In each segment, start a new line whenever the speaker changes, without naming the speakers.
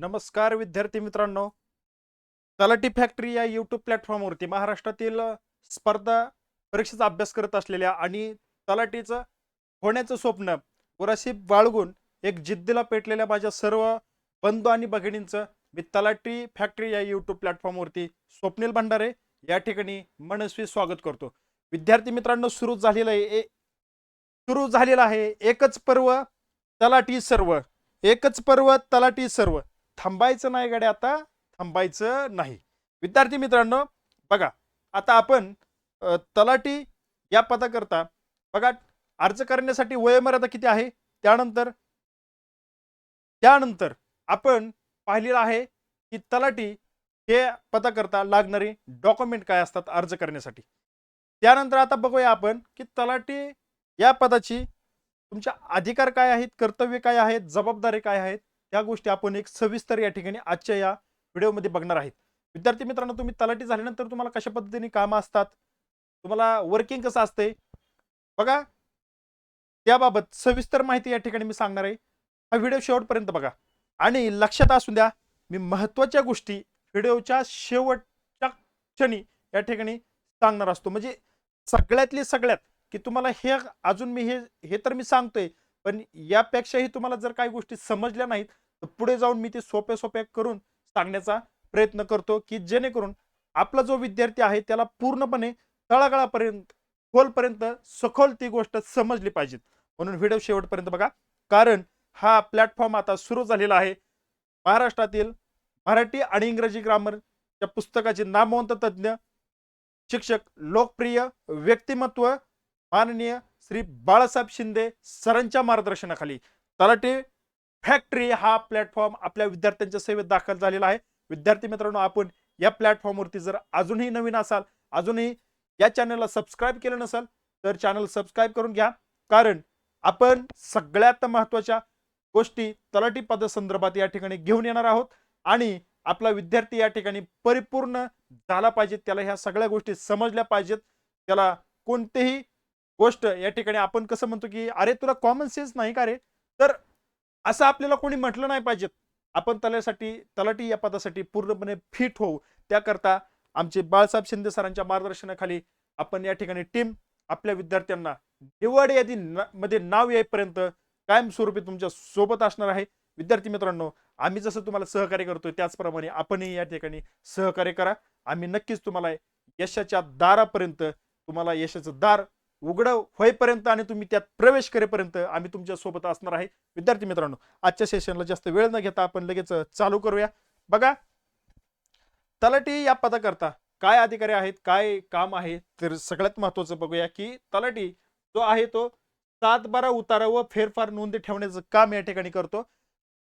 नमस्कार विद्यार्थी मित्रांनो. तलाठी फॅक्टरी या यूट्यूब प्लॅटफॉर्मवरती महाराष्ट्रातील स्पर्धा परीक्षेचा अभ्यास करत असलेल्या आणि तलाठीचं होण्याचं स्वप्न पुराशी बाळगून एक जिद्दीला पेटलेल्या माझ्या सर्व बंधू आणि भगिनींचं मी तलाठी फॅक्टरी या यूट्यूब प्लॅटफॉर्मवरती स्वप्नील भंडारे या ठिकाणी मनस्वी स्वागत करतो. विद्यार्थी मित्रांनो सुरू झालेलं आहे ए- सुरू झालेलं आहे एकच पर्व तलाठी सर्व. एकच पर्व तलाठी सर्व. थांबायचं नाही गाडी आता थांबायचं नाही. विद्यार्थी मित्रांनो बघा आता आपण तलाटी तलाठी या पदाकरता बघा अर्ज करण्यासाठी वयोमर्यादा किती आहे? त्यानंतर त्यानंतर आपण पाहिलेलं आहे की तलाठी हे पदाकरता लागणारी डॉक्युमेंट काय असतात अर्ज करण्यासाठी. त्यानंतर आता बघूया आपण की तलाठी या पदाची तुमच्या अधिकार काय आहेत कर्तव्य काय आहेत जबाबदारी काय आहेत त्या गोष्टी आपण एक सविस्तर या ठिकाणी आजच्या या व्हिडिओमध्ये बघणार आहेत. विद्यार्थी मित्रांनो तुम्ही तलाठी झाल्यानंतर तुम्हाला कशा पद्धतीने कामं असतात? तुम्हाला वर्किंग कसं असते बघा. त्याबाबत सविस्तर माहिती या ठिकाणी मी सांगणार आहे. हा व्हिडिओ शेवटपर्यंत बघा. आणि लक्षात असू द्या मी महत्त्वाच्या गोष्टी व्हिडिओच्या शेवटच्या क्षणी या ठिकाणी सांगणार असतो. म्हणजे सगळ्यातली सगळ्यात की तुम्हाला हे अजून मी हे हे तर मी सांगतोय पण यापेक्षाही तुम्हाला जर काही गोष्टी समजल्या नाहीत तर पुढे जाऊन मी ते सोप्या सोप्या करून सांगण्याचा प्रयत्न करतो की जेणेकरून आपला जो विद्यार्थी आहे त्याला पूर्णपणे तळागाळापर्यंत खोलपर्यंत सखोल ती गोष्ट समजली पाहिजे म्हणून व्हिडिओ शेवटपर्यंत बघा. कारण हा प्लॅटफॉर्म आता सुरू झालेला आहे. महाराष्ट्रातील मराठी आणि इंग्रजी ग्रामर या पुस्तकाचे नामवंत तज्ज्ञ शिक्षक लोकप्रिय व्यक्तिमत्व माननीय श्री बाळासाहेब शिंदे सरांच्या मार्गदर्शनाखाली तलाठी फॅक्टरी हा प्लॅटफॉर्म आपल्या विद्यार्थ्यांच्या सेवेत दाखल झालेला आहे. विद्यार्थी मित्रांनो आपण या प्लॅटफॉर्मवरती जर अजूनही नवीन असाल अजूनही या चॅनलला सबस्क्राईब केलं नसाल तर चॅनल सबस्क्राईब करून घ्या. कारण आपण सगळ्यात महत्त्वाच्या गोष्टी तलाठी पदासंदर्भात या ठिकाणी घेऊन येणार आहोत आणि आपला विद्यार्थी या ठिकाणी परिपूर्ण झाला पाहिजे. त्याला ह्या सगळ्या गोष्टी समजल्या पाहिजेत. त्याला कोणतेही गोष्ट या ठिकाणी आपण कसं म्हणतो की अरे तुला कॉमन सेन्स नाही का रे? तर असं आपल्याला कोणी म्हटलं नाही पाहिजेत आपण तलासाठी तलाठी या पदासाठी पूर्णपणे फिट होऊ. त्याकरता आमचे बाळासाहेब शिंदे सरांच्या मार्गदर्शनाखाली आपण या ठिकाणी टीम आपल्या विद्यार्थ्यांना निवड यादी न- मध्ये नाव येईपर्यंत कायमस्वरूपी तुमच्यासोबत असणार आहे. विद्यार्थी मित्रांनो आम्ही जसं तुम्हाला सहकार्य करतोय त्याचप्रमाणे आपणही या ठिकाणी सहकार्य करा. आम्ही नक्कीच तुम्हाला यशाच्या दारापर्यंत तुम्हाला यशाचं दार उघडं होईपर्यंत आणि तुम्ही त्यात प्रवेश करेपर्यंत आम्ही तुमच्यासोबत असणार आहे. विद्यार्थी मित्रांनो आजच्या सेशनला जास्त वेळ न घेता आपण लगेच चालू करूया. बघा तलाठी या पदाकरता काय अधिकारी आहेत काय काम आहे तर सगळ्यात महत्वाचं बघूया की तलाठी जो आहे तो सात बारा उतारा व फेरफार नोंदी ठेवण्याचं काम या ठिकाणी करतो.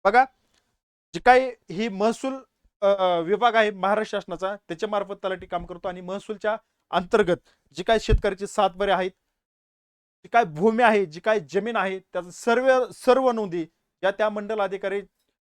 बघा जे काही ही महसूल विभाग आहे महाराष्ट्र शासनाचा त्याच्यामार्फत तलाटी तलाठी काम करतो आणि महसूलच्या अंतर्गत जे काही शेतकऱ्याचे सातबारे आहेत जी काय भूमी आहे जी काय जमीन आहे त्याचं सर्व सर्व नोंदी या त्या मंडल अधिकारी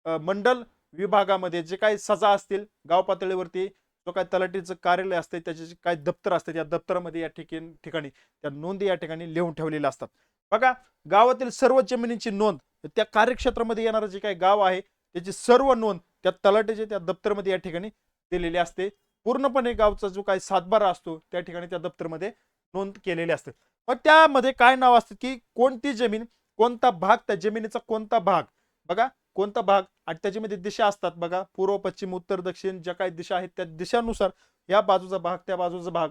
मंडल विभागामध्ये जे काही सजा असतील गाव पातळीवरती जो काय तलाठीचं कार्यालय असते त्याचे जे काही दप्तर असते त्या दप्तरामध्ये या ठिकाणी ठिकाणी त्या नोंदी या ठिकाणी लिहून ठेवलेल्या असतात. बघा गावातील सर्व जमिनीची नोंद त्या कार्यक्षेत्रामध्ये येणारं जे काही गाव आहे त्याची सर्व नोंद त्या तलाठीच्या त्या दप्तरमध्ये या ठिकाणी दिलेली असते. पूर्णपणे गावचा जो काही सातबारा असतो त्या ठिकाणी त्या दप्तरमध्ये नोंद केलेली असते. मग त्यामध्ये काय नाव असतं की कोणती जमीन कोणता भाग त्या जमिनीचा कोणता भाग? बघा कोणता भाग? आणि त्याच्यामध्ये दिशा असतात बघा. पूर्व पश्चिम उत्तर दक्षिण ज्या काही दिशा आहेत त्या दिशानुसार या बाजूचा भाग त्या बाजूचा भाग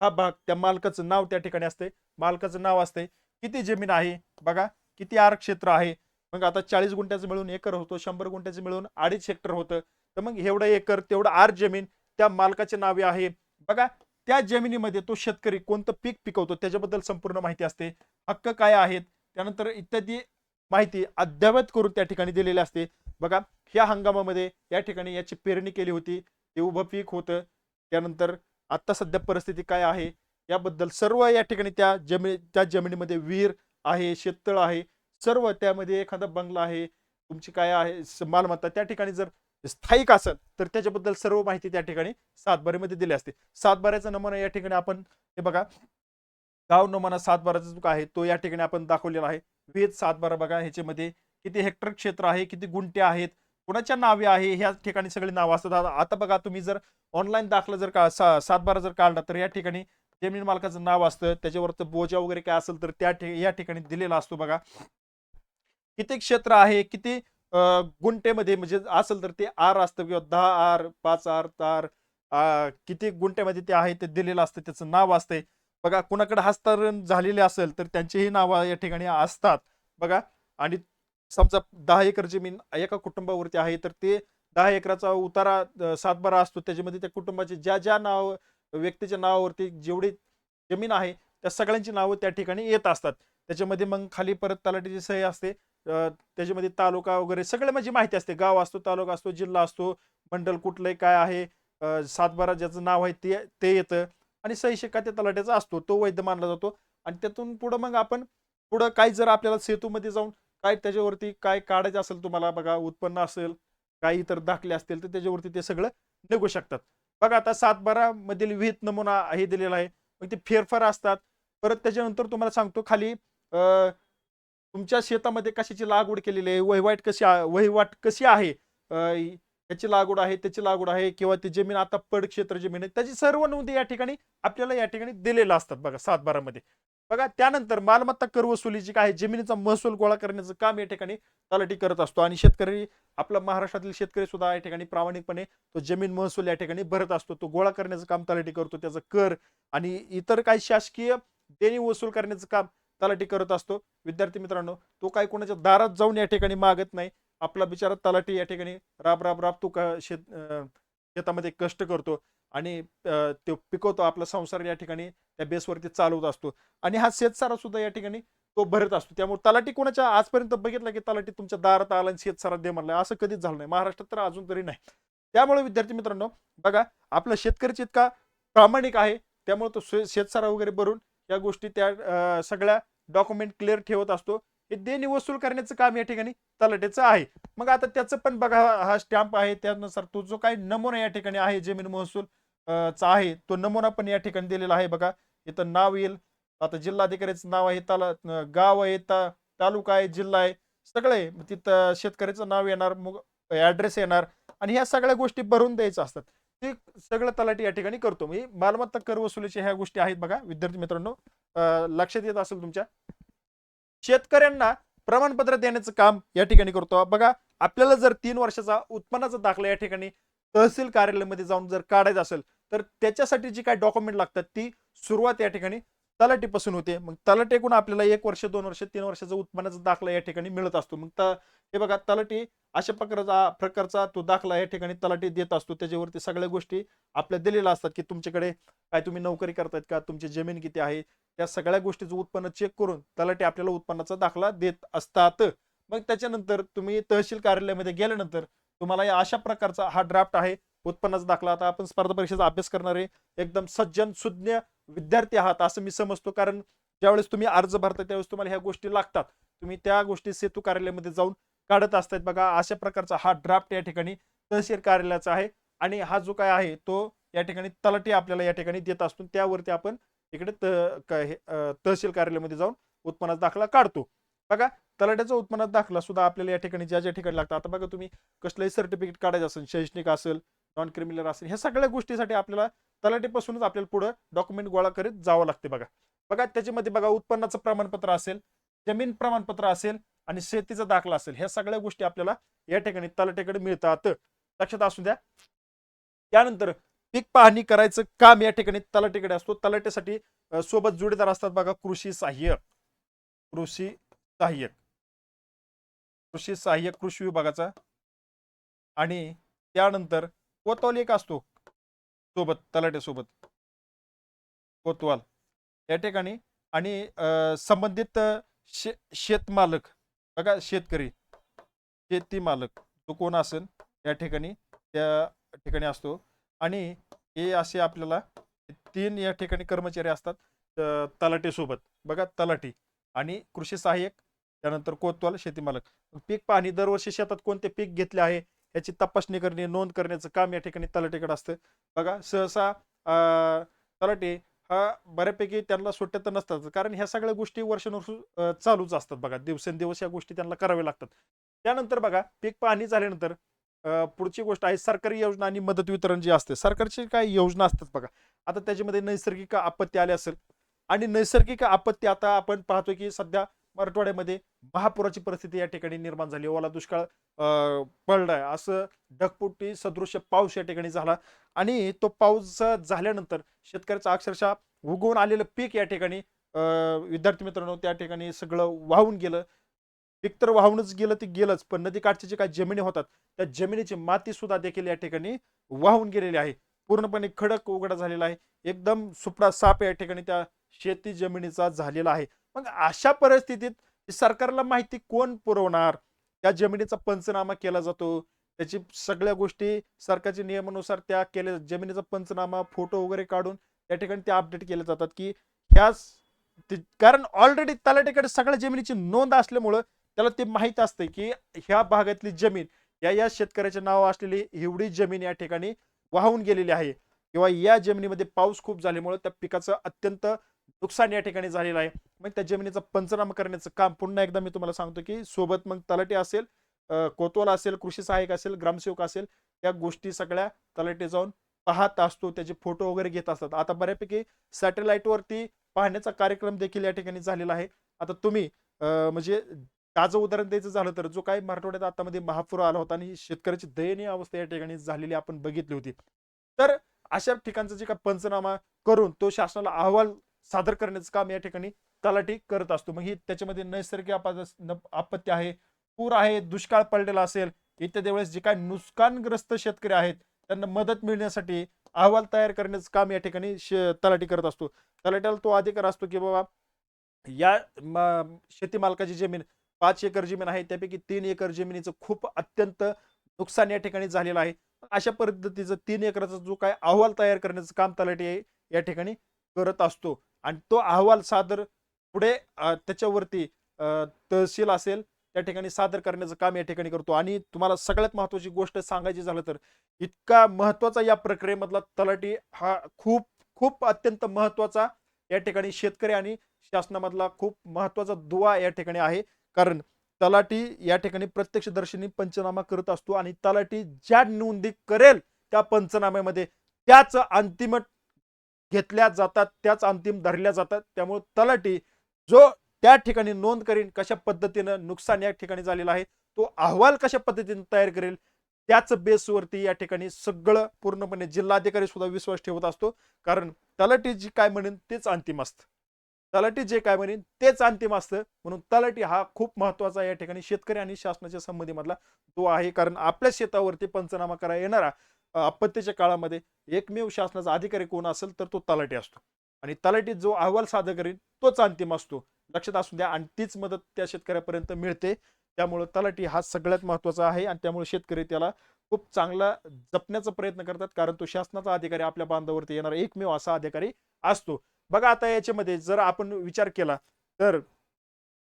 हा भाग त्या मालकाचं नाव त्या ठिकाणी असते मालकाचं नाव असते किती जमीन आहे? बघा किती आर क्षेत्र आहे? मग आता चाळीस गुंठ्याचं मिळून एकर होतो शंभर गुंठ्याचं मिळून अडीच हेक्टर होतं. तर मग एवढं एकर तेवढं आर जमीन त्या मालकाचे नावे आहे. बघा त्या जमिनीमध्ये तो शेतकरी कोणतं पीक पिकवतो त्याच्याबद्दल संपूर्ण माहिती असते. हक्क काय आहेत त्यानंतर इत्यादी माहिती अद्ययावत करून त्या ठिकाणी दिलेली असते. बघा ह्या हंगामामध्ये या ठिकाणी याची पेरणी केली होती. ते उभं पीक होतं. त्यानंतर आत्ता सध्या परिस्थिती काय आहे याबद्दल सर्व या ठिकाणी त्या जमिनी त्या जमिनीमध्ये विहीर आहे शेततळ आहे. सर्व त्यामध्ये एखादा बंगला आहे तुमची काय आहे मालमत्ता त्या ठिकाणी जर स्थायिक असेल तर त्याच्याबद्दल सर्व माहिती त्या ठिकाणी सातबारीमध्ये दिली असते. सातबाऱ्याचा नमुना या ठिकाणी आपण हे बघा गाव नमुना सातबाराचा जो आहे तो या ठिकाणी आपण दाखवलेला आहे. वेद सातबारा बघा ह्याच्यामध्ये किती हेक्टर क्षेत्र आहे किती गुंठे आहेत कुणाच्या नावे आहे ह्या ठिकाणी सगळे नावं असतात. आता- बघा तुम्ही जर ऑनलाईन दाखला जर का सा- सातबारा जर काढला तर या ठिकाणी जमीन मालकाचं नाव असतं. त्याच्यावरचं बोजा वगैरे काय असेल तर त्या या ठिकाणी दिलेला असतो बघा. किती क्षेत्र आहे किती गुंठेमध्ये म्हणजे असेल तर ते आर असतं किंवा दहा आर पाच आर तार किती गुंठ्यामध्ये ते आहे ते दिलेलं असतं त्याचं नाव असतंय. बघा कुणाकडे हस्तांतरण झालेले असेल तर त्यांचेही नाव या ठिकाणी असतात. बघा आणि समजा दहा एकर जमीन एका कुटुंबावरती आहे तर ते दहा एकराचा उतारा सातबारा असतो. त्याच्यामध्ये त्या कुटुंबाचे ज्या ज्या नाव व्यक्तीच्या नावावरती जेवढी जमीन आहे त्या सगळ्यांची नावं त्या ठिकाणी येत असतात. त्याच्यामध्ये मग खाली परत तलाठीची सही असते. त्याच्यामध्ये तालुका वगैरे सगळं म्हणजे माहिती असते. गाव असतो तालुका असतो जिल्हा असतो मंडल कुठलंही काय आहे सातबारा ज्याचं नाव आहे ते ते येतं. आणि सही शिक्का त्या तलाट्याचा असतो तो वैध मानला जातो. आणि त्यातून पुढं मग आपण पुढं काय जर आपल्याला सेतूमध्ये जाऊन काय त्याच्यावरती काय काढायचं असेल तुम्हाला बघा उत्पन्न असेल काही इतर दाखले असतील तर त्याच्यावरती ते सगळं निघू शकतात. बघा आता सातबारा मधील विहित नमुना हे दिलेला आहे. मग ते फेरफार असतात. परत त्याच्यानंतर तुम्हाला सांगतो खाली तुमच्या शेतामध्ये कशाची लागवड केलेली आहे? वहिवाट कशी वहिवाट कशी आहे? याची लागवड आहे त्याची लागवड आहे किंवा ती जमीन आता पड क्षेत्र जमीन आहे? त्याची सर्व नोंदी या ठिकाणी आपल्याला या ठिकाणी दिलेल्या असतात बघा सातबारामध्ये. बघा त्यानंतर मालमत्ता कर वसुलीची काय जमिनीचा महसूल गोळा करण्याचं काम या ठिकाणी तलाठी करत असतो आणि शेतकरी आपला महाराष्ट्रातील शेतकरी सुद्धा या ठिकाणी प्रामाणिकपणे तो जमीन महसूल या ठिकाणी भरत असतो. तो गोळा करण्याचं काम तलाठी करतो त्याचं कर आणि इतर काही शासकीय देणी वसूल करण्याचं काम तलाठी करत असतो. विद्यार्थी मित्रांनो तो काय कोणाच्या दारात जाऊन या ठिकाणी मागत नाही. आपला बिचारा तलाठी या ठिकाणी राब राब राब तो का शेत शेतामध्ये कष्ट करतो आणि तो पिकवतो आपला संसार या ठिकाणी त्या बेसवरती चालवत असतो. आणि हा शेतसारा सुद्धा या ठिकाणी तो भरत असतो. त्यामुळे तलाठी कोणाच्या आजपर्यंत बघितला की तलाठी तुमच्या दारात आला आणि शेतसारा दे म्हणलं असं कधीच झालं नाही. महाराष्ट्रात तर अजून तरी नाही. त्यामुळे विद्यार्थी मित्रांनो बघा आपला शेतकरीच इतका प्रामाणिक आहे. त्यामुळे तो शे- शेतसारा वगैरे भरून या गोष्टी त्या सगळ्या डॉक्युमेंट क्लिअर ठेवत असतो. हे देणी वसूल करण्याचं काम या ठिकाणी तलाट्याचं आहे. मग आता त्याचं पण बघा हा- स्टॅम्प आहे. त्यानुसार तो जो काही नमुना या ठिकाणी आहे जमीन महसूल चा आहे तो नमुना पण या ठिकाणी दिलेला आहे बघा. इथं नाव येईल. आता जिल्हाधिकाऱ्याचं नाव आहे ताला गाव आहे ता तालुका आहे जिल्हा आहे सगळं आहे मग तिथं शेतकऱ्याचं नाव येणार मग ऍड्रेस येणार. आणि ह्या सगळ्या गोष्टी भरून द्यायच्या असतात. ती सगळं तलाठी या ठिकाणी करतो. म्हणजे मालमत्ता कर वसुलीच्या ह्या गोष्टी आहेत बघा विद्यार्थी मित्रांनो. लक्षात येत असेल तुमच्या. शेतकऱ्यांना प्रमाणपत्र देण्याचं काम या ठिकाणी करतो. बघा आपल्याला जर तीन वर्षाचा उत्पन्नाचा दाखला या ठिकाणी तहसील कार्यालयामध्ये जाऊन जर काढायचा असेल तर त्याच्यासाठी जी काय डॉक्युमेंट लागतात ती सुरुवात या ठिकाणी तलाटीपासून होते. मग तलाठीकडून आपल्याला एक वर्ष दोन वर्ष तीन वर्षाचा उत्पन्नाचा दाखला या ठिकाणी मिळत असतो. मग त- हे बघा तलाटी अशा प्रकारचा प्रकारचा तो दाखला या ठिकाणी तलाटी देत असतो. त्याच्यावरती सगळ्या गोष्टी आपल्या दिलेल्या असतात की तुमच्याकडे काय तुम्ही नोकरी करतायत का? तुमची जमीन किती आहे? त्या सगळ्या गोष्टीचं उत्पन्न चेक करून तलाटी आपल्याला उत्पन्नाचा दाखला देत असतात. मग त्याच्यानंतर तुम्ही तहसील कार्यालयामध्ये गेल्यानंतर तुम्हाला या अशा प्रकारचा हा ड्राफ्ट आहे. उत्पन्नाचा दाखला. आता आपण स्पर्धा परीक्षेचा अभ्यास करणारे एकदम सज्जन सुज्ञ विद्यार्थी आहात असं मी समजतो. कारण ज्यावेळेस तुम्ही अर्ज भरता त्यावेळेस तुम्हाला ह्या गोष्टी लागतात. तुम्ही त्या गोष्टी सेतू कार्यालयामध्ये जाऊन काढत असतात. बघा अशा प्रकारचा हा ड्राफ्ट या ठिकाणी तहसील कार्यालयाचा आहे. आणि हा जो काय आहे तो या ठिकाणी तलाठी आपल्याला या ठिकाणी देत असतो त्यावरती आपण इकडे हे, तहसील कार्यालयामध्ये जाऊन उत्पन्नाचा दाखला काढतो. बघा तलाट्याचा उत्पन्नाचा दाखला सुद्धा आपल्याला या ठिकाणी ज्या ज्या ठिकाणी लागतात. आता बघा तुम्ही कसलंही सर्टिफिकेट काढायचं असेल शैक्षणिक असेल नॉन क्रिमिनल असेल ह्या सगळ्या गोष्टीसाठी आपल्याला तलाठीपासूनच आपल्याला पुढे डॉक्युमेंट गोळा करीत जावं लागते बघा. बघा त्याच्यामध्ये बघा उत्पन्नाचं प्रमाणपत्र असेल जमीन प्रमाणपत्र असेल आणि शेतीचा दाखला असेल ह्या सगळ्या गोष्टी आपल्याला या ठिकाणी तलाठ्याकडे मिळतात. लक्षात असू द्या. त्यानंतर पीक पाहणी करायचं काम या ठिकाणी तलाठीकडे असतो. तलाठ्यासाठी सोबत जोडीदार असतात बघा कृषी सहाय्यक. कृषी सहाय्यक. कृषी सहाय्यक कृषी विभागाचा. आणि त्यानंतर कोतवाल एक असतो. सोबत तलाट्यासोबत. कोतवाल. या ठिकाणी. आणि संबंधित शे शेतमालक बघा शेतकरी. शेती मालक. तो कोण असेल या ठिकाणी त्या ठिकाणी असतो. आणि हे असे आपल्याला तीन या ठिकाणी कर्मचारी असतात तलाटेसोबत बघा तलाटी आणि कृषी सहाय्यक त्यानंतर कोतवाल शेती मालक. पीक पाहणी. दरवर्षी शेतात कोणते पीक घेतले आहे? याची तपासणी करणे नोंद करण्याचं काम या ठिकाणी तलाठीकडे असतं. बघा सहसा तलाटे हा बऱ्यापैकी त्यांना सुट्ट्या तर नसतात कारण ह्या सगळ्या गोष्टी वर्षानुवर्ष चालूच असतात बघा. दिवसेंदिवस या गोष्टी त्यांना कराव्या लागतात. त्यानंतर बघा पीक पाहणी झाल्यानंतर पुढची गोष्ट आहे सरकारी योजना आणि मदत वितरण जी असते सरकारची काही योजना असतात बघा. आता त्याच्यामध्ये नैसर्गिक आपत्ती आली असेल आणि नैसर्गिक आपत्ती आता आपण पाहतोय की सध्या मराठवाड्यामध्ये महापुराची परिस्थिती या ठिकाणी निर्माण झाली. ओला दुष्काळ पडलाय. असं ढगपुटी सदृश्य पाऊस या ठिकाणी झाला. आणि तो पाऊस झाल्यानंतर शेतकऱ्याचं अक्षरशः उगवून आलेलं पीक या ठिकाणी विद्यार्थी मित्रांनो त्या ठिकाणी सगळं वाहून गेलं. पीक तर वाहूनच गेलं ते गेलंच. पण नदीकाठच्या जे काही जमिनी होतात त्या जमिनीची माती सुद्धा देखील या ठिकाणी वाहून गेलेली आहे. पूर्णपणे खडक उघडा झालेला आहे. एकदम सुपडा साप या ठिकाणी त्या शेती जमिनीचा झालेला आहे. मग अशा परिस्थितीत सरकारला माहिती कोण पुरवणार? त्या जमिनीचा पंचनामा केला जातो. त्याची सगळ्या गोष्टी सरकारच्या नियमानुसार त्या केल्या जमिनीचा पंचनामा फोटो वगैरे काढून त्या ठिकाणी ते अपडेट केले जातात की ह्या कारण ऑलरेडी तलाठ्याकडे सगळ्या जमिनीची नोंद असल्यामुळं त्याला ते माहीत असते की ह्या भागातली जमीन या या शेतकऱ्याचे नाव असलेली एवढी जमीन या ठिकाणी वाहून गेलेली आहे. किंवा या जमिनीमध्ये पाऊस खूप झाल्यामुळे त्या पिकाचं अत्यंत नुकसान या ठिकाणी झालेलं आहे. मग त्या जमिनीचा पंचनामा करण्याचं काम पुन्हा एकदा मी तुम्हाला सांगतो की सोबत मग तलाठी असेल कोतवाल असेल कृषी सहाय्यक असेल ग्रामसेवक असेल या गोष्टी सगळ्या तलाठी जाऊन पाहत असतो. त्याचे फोटो वगैरे घेत असतात. आता बऱ्यापैकी सॅटेलाईटवरती पाहण्याचा कार्यक्रम देखील या ठिकाणी झालेला आहे. आता तुम्ही म्हणजे ताजं उदाहरण द्यायचं झालं तर जो काही मराठवाड्यात आतामध्ये महापूर आला होता आणि शेतकऱ्याची दयनीय अवस्था या ठिकाणी झालेली आपण बघितली होती. तर अशा ठिकाणचा जे का पंचनामा करून तो शासनाला अहवाल सादर करण्याचं काम या ठिकाणी तलाठी करत असतो. मग ही त्याच्यामध्ये नैसर्गिक आपत्ती आहे पूर आहे दुष्काळ पडलेला असेल इत्यादी वेळेस जे काय नुकसानग्रस्त शेतकरी आहेत त्यांना मदत मिळण्यासाठी अहवाल तयार करण्याचं काम या ठिकाणी तलाठी करत असतो. तलाट्याला तो अधिकार असतो की बाबा या शेतीमालकाची शेती मालकाची जमीन पाच एकर जमीन आहे त्यापैकी तीन एकर जमिनीचं खूप अत्यंत नुकसान या ठिकाणी झालेलं आहे. अशा पद्धतीचं तीन एकराचा जो काय अहवाल तयार करण्याचं काम तलाठी या ठिकाणी करत असतो. आणि तो अहवाल सादर पुढे त्याच्यावरती तहसील असेल त्या ठिकाणी सादर करण्याचं काम या ठिकाणी करतो. आणि तुम्हाला सगळ्यात महत्वाची गोष्ट सांगायची झालं तर इतका महत्त्वाचा या प्रक्रियेमधला तलाठी हा खूप खूप अत्यंत महत्त्वाचा या ठिकाणी शेतकरी आणि शासनामधला खूप महत्त्वाचा दुवा या ठिकाणी आहे. कारण तलाठी या ठिकाणी प्रत्यक्षदर्शनी पंचनामा करत असतो आणि तलाठी ज्या नोंदी करेल त्या पंचनाम्यामध्ये त्याच अंतिम घेतल्या जातात त्याच अंतिम धरल्या जातात. त्यामुळे तलाठी जो त्या ठिकाणी नोंद करीन कशा पद्धतीनं नुकसान या ठिकाणी झालेलं आहे तो अहवाल कशा पद्धतीने तयार करेल त्याच बेसवरती या ठिकाणी सगळं पूर्णपणे जिल्हाधिकारी सुद्धा विश्वास ठेवत असतो. कारण तलाठी जी काय म्हणेन तेच अंतिम असतं. तलाठी जे काय म्हणेन तेच अंतिम असतं. म्हणून तलाठी हा खूप महत्त्वाचा या ठिकाणी शेतकरी आणि शासनाच्या संबंधीमधला तो आहे. कारण आपल्या शेतावरती पंचनामा करा येणारा आपत्तीच्या काळामध्ये एकमेव शासनाचा अधिकारी कोण असेल तर तो तलाठी असतो. आणि तलाठी जो अहवाल सादर करेल तोच अंतिम असतो. लक्षात असू द्या आणि तीच मदत त्या शेतकऱ्यापर्यंत मिळते. त्यामुळं तलाठी हा सगळ्यात महत्त्वाचा आहे आणि त्यामुळे शेतकरी त्याला खूप चांगला जपण्याचा प्रयत्न करतात. कारण तो शासनाचा अधिकारी आपल्या बांधावरती येणारा एकमेव असा अधिकारी असतो. बघा आता याच्यामध्ये जर आपण विचार केला तर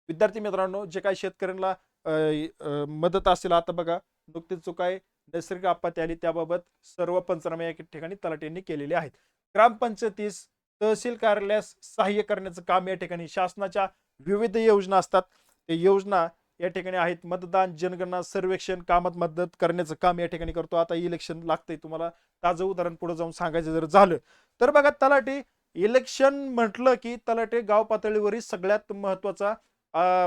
विद्यार्थी मित्रांनो जे काही शेतकऱ्यांना मदत असेल आता बघा नुकतीच जो काय नैसर्गिक आपत्ती आली त्याबाबत सर्व पंचनामे या ठिकाणी तलाट्यांनी केलेले आहेत. ग्रामपंचायतीस तहसील कार्यालयास सहाय्य करण्याचं काम या ठिकाणी शासनाच्या विविध योजना असतात. ते योजना या ठिकाणी आहेत. मतदान जनगणना सर्वेक्षण कामात मदत करण्याचं काम या ठिकाणी करतो. आता इलेक्शन लागतंय तुम्हाला. ताजं उदाहरण पुढे जाऊन सांगायचं जर झालं. तर बघा तलाठी इलेक्शन म्हटलं की तलाठी गाव पातळीवरील सगळ्यात महत्त्वाचा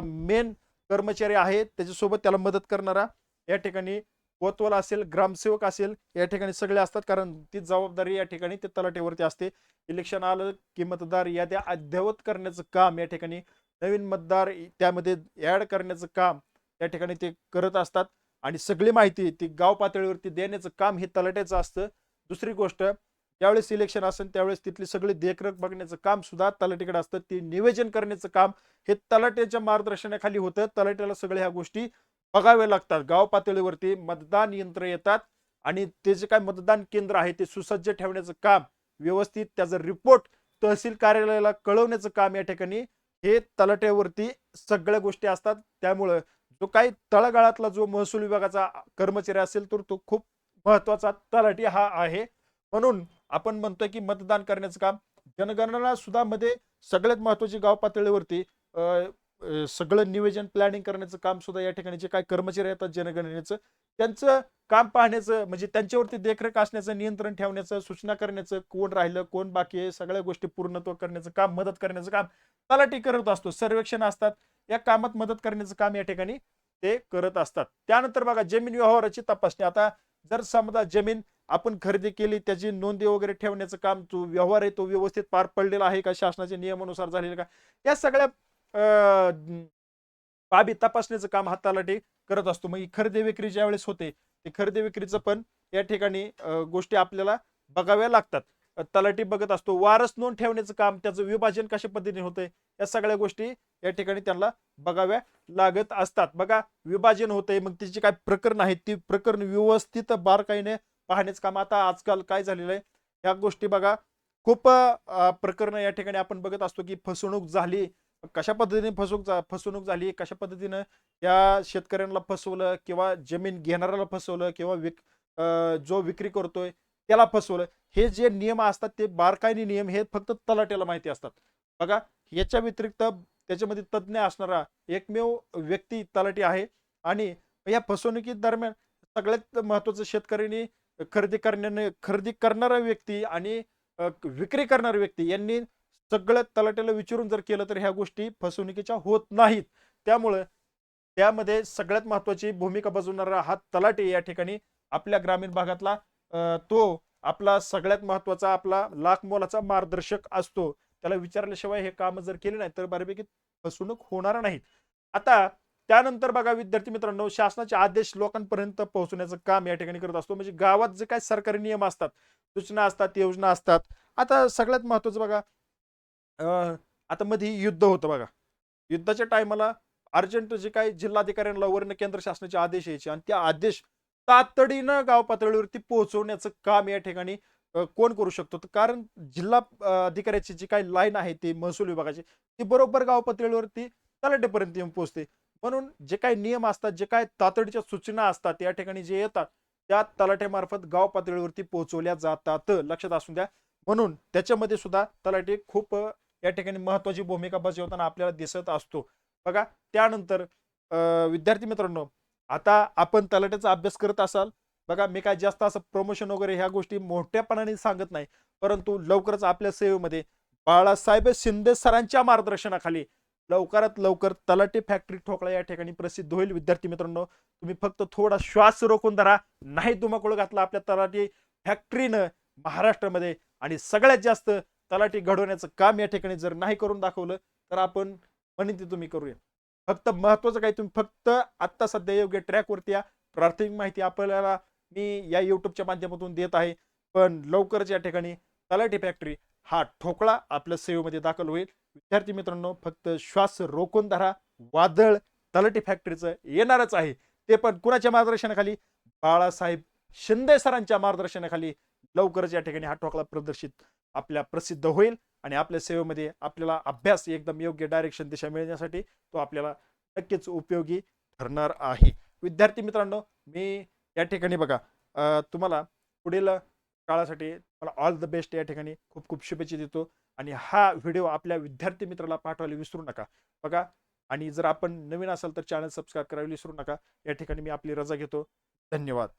मेन कर्मचारी आहे. त्याच्यासोबत त्याला मदत करणारा या ठिकाणी कोतवाल असेल ग्रामसेवक असेल या ठिकाणी सगळे असतात. कारण ती जबाबदारी या ठिकाणी ते तलाठीवरती असते. इलेक्शन आलं की मतदार याद्या अद्ययावत करण्याचं काम या ठिकाणी नवीन मतदार त्यामध्ये ॲड करण्याचं काम या ठिकाणी ते करत असतात. आणि सगळी माहिती ती गाव पातळीवरती देण्याचं काम हे तलाट्याचं असतं. दुसरी गोष्ट ज्यावेळेस इलेक्शन असेल त्यावेळेस तिथली सगळी देखरेख बघण्याचं काम सुद्धा तलाठीकडे असतं. ते नियोजन करण्याचं काम हे तलाट्याच्या मार्गदर्शनाखाली होतं. तलाट्याला सगळ्या ह्या गोष्टी बघावे लागतात. गाव पातळीवरती मतदान यंत्र येतात आणि ते जे काय मतदान केंद्र आहे ते सुसज्ज ठेवण्याचं काम व्यवस्थित त्याचा रिपोर्ट तहसील कार्यालयाला कळवण्याचं काम या ठिकाणी हे तलाट्यावरती सगळ्या गोष्टी असतात. त्यामुळं जो काही तळागाळातला जो महसूल विभागाचा कर्मचारी असेल तर तो खूप महत्त्वाचा तलाठी हा आहे. म्हणून आपण म्हणतोय की मतदान करण्याचं काम जनगणना सुद्धा मध्ये सगळ्यात महत्वाची गाव पातळीवरती सगळं नियोजन प्लॅनिंग करण्याचं काम सुद्धा या ठिकाणी जे काय कर्मचारी येतात जनगणनेचं त्यांचं काम पाहण्याचं म्हणजे त्यांच्यावरती देखरेख असण्याचं नियंत्रण ठेवण्याचं सूचना करण्याचं कोण राहिलं कोण बाकी आहे सगळ्या गोष्टी पूर्णत्व करण्याचं काम मदत करण्याचं काम तलाठी करत असतो. सर्वेक्षण असतात. या कामात मदत करण्याचं काम या ठिकाणी ते करत असतात. त्यानंतर बघा जमीन व्यवहाराची तपासणी. आता जर समजा जमीन आपण खरेदी केली त्याची नोंदी वगैरे ठेवण्याचं काम जो व्यवहार आहे तो व्यवस्थित पार पडलेला आहे का? शासनाच्या नियमानुसार झालेला का? या सगळ्या बाबी तपासण्याचं काम हा तलाठी करत असतो. मग ही खरेदी विक्री ज्या वेळेस होते ते खरेदी विक्रीचं पण या ठिकाणी गोष्टी आपल्याला बघाव्या लागतात. तलाटी तलाठी बघत असतो. वारस नोंद ठेवण्याचं काम त्याचं विभाजन कशा पद्धतीने होतंय या सगळ्या गोष्टी या ठिकाणी त्यांना बघाव्या लागत असतात. बघा विभाजन होतंय मग त्याची काय प्रकरण आहेत ती प्रकरण व्यवस्थित बारकाईने पाहण्याचं काम आता आजकाल काय झालेलं आहे ह्या गोष्टी बघा. खूप प्रकरण या ठिकाणी आपण बघत असतो की फसवणूक झाली कशा पद्धतीने फसवणूक जा फसवणूक झाली? कशा पद्धतीनं या शेतकऱ्यांना फसवलं? किंवा जमीन घेणाऱ्याला फसवलं? किंवा विक जो विक्री करतोय त्याला फसवलं? हे जे नियम असतात ते बारकाईने नियम हे फक्त तलाट्याला माहिती असतात. बघा याच्या व्यतिरिक्त त्याच्यामध्ये तज्ज्ञ असणारा एकमेव व्यक्ती तलाटी आहे आणि या फसवणुकी दरम्यान सगळ्यात महत्वाचं शेतकऱ्यांनी खरेदी करण्याने खरेदी करणारा व्यक्ती आणि विक्री करणारा व्यक्ती यांनी सगळं तलाट्याला विचारून जर केलं तर ह्या गोष्टी फसवणुकीच्या होत नाहीत. त्यामुळं त्यामध्ये सगळ्यात महत्वाची भूमिका बजावणारा हा तलाटे या ठिकाणी आपल्या ग्रामीण भागातला. तो आपला सगळ्यात महत्त्वाचा आपला लाख मोलाचा मार्गदर्शक असतो. त्याला विचारल्याशिवाय हे काम जर केले नाही तर बऱ्यापैकी फसवणूक होणार नाहीत. आता त्यानंतर बघा विद्यार्थी मित्रांनो शासनाचे आदेश लोकांपर्यंत पोहोचवण्याचं काम या ठिकाणी करत असतो. म्हणजे गावात जे काही सरकारी नियम असतात सूचना असतात योजना असतात. आता सगळ्यात महत्वाचं बघा आता मध्ये युद्ध होतं बघा. युद्धाच्या टायमाला अर्जंट जे काही जिल्हाधिकाऱ्यांना वर्ण केंद्र शासनाचे आदेश यायचे आणि ते आदेश तातडीनं गाव पातळीवरती पोहोचवण्याचं काम या ठिकाणी कोण करू शकतो? तर कारण जिल्हा अधिकाऱ्याची जी काही लाईन आहे ती महसूल विभागाची ती बरोबर गाव पातळीवरती तलाटेपर्यंत येऊन पोहोचते. म्हणून जे काही नियम असतात जे काही तातडीच्या सूचना असतात या ठिकाणी जे येतात त्या तलाट्यामार्फत गाव पातळीवरती पोहोचवल्या जातात. लक्षात असून द्या. म्हणून त्याच्यामध्ये सुद्धा तलाटे खूप या ठिकाणी महत्वाची भूमिका बजावताना आपल्याला दिसत असतो. बघा त्यानंतर विद्यार्थी मित्रांनो आता आपण तलाट्याचा अभ्यास करत असाल. बघा मी काय जास्त असं प्रमोशन वगैरे ह्या गोष्टी मोठ्यापणाने सांगत नाही. परंतु लवकरच आपल्या सेवेमध्ये बाळासाहेब शिंदे सरांच्या मार्गदर्शनाखाली लवकरात लवकर तलाटे फॅक्टरी ठोकळा या ठिकाणी प्रसिद्ध होईल. विद्यार्थी मित्रांनो तुम्ही फक्त थोडा श्वास रोखून धरा. नाही धुमाकूळ घातला आपल्या तलाटी फॅक्टरीनं महाराष्ट्रामध्ये. आणि सगळ्यात जास्त तलाठी घडवण्याचं काम या ठिकाणी जर नाही करून दाखवलं तर आपण म्हणेन ते तुम्ही करूया. फक्त महत्वाचं काय तुम्ही फक्त आत्ता सध्या योग्य ट्रॅकवरती या. प्राथमिक माहिती आपल्याला मी या युट्यूबच्या माध्यमातून देत आहे. पण लवकरच या ठिकाणी तलाठी फॅक्टरी हा ठोकळा आपल्या सेवेमध्ये दाखल होईल. विद्यार्थी मित्रांनो फक्त श्वास रोखून धरा. वादळ तलाठी फॅक्टरीचं येणारच आहे. ते पण कुणाच्या मार्गदर्शनाखाली? बाळासाहेब शिंदे सरांच्या मार्गदर्शनाखाली. लवकरच या ठिकाणी हा ठोकळा प्रदर्शित आपल्या प्रसिद्ध होईल आणि आपल्या सेवेमध्ये आपल्याला अभ्यास एकदम योग्य डायरेक्शन दिशा मिळण्यासाठी तो आपल्याला नक्कीच उपयोगी ठरणार आहे. विद्यार्थी मित्रांनो मी या ठिकाणी बघा तुम्हाला पुढील काळासाठी मला ऑल द बेस्ट या ठिकाणी खूप खूप शुभेच्छा देतो आणि हा व्हिडिओ आपल्या विद्यार्थी मित्राला पाठवायला विसरू नका. बघा आणि जर आपण नवीन असाल तर चॅनल सबस्क्राईब करायला विसरू नका. या ठिकाणी मी आपली रजा घेतो. धन्यवाद.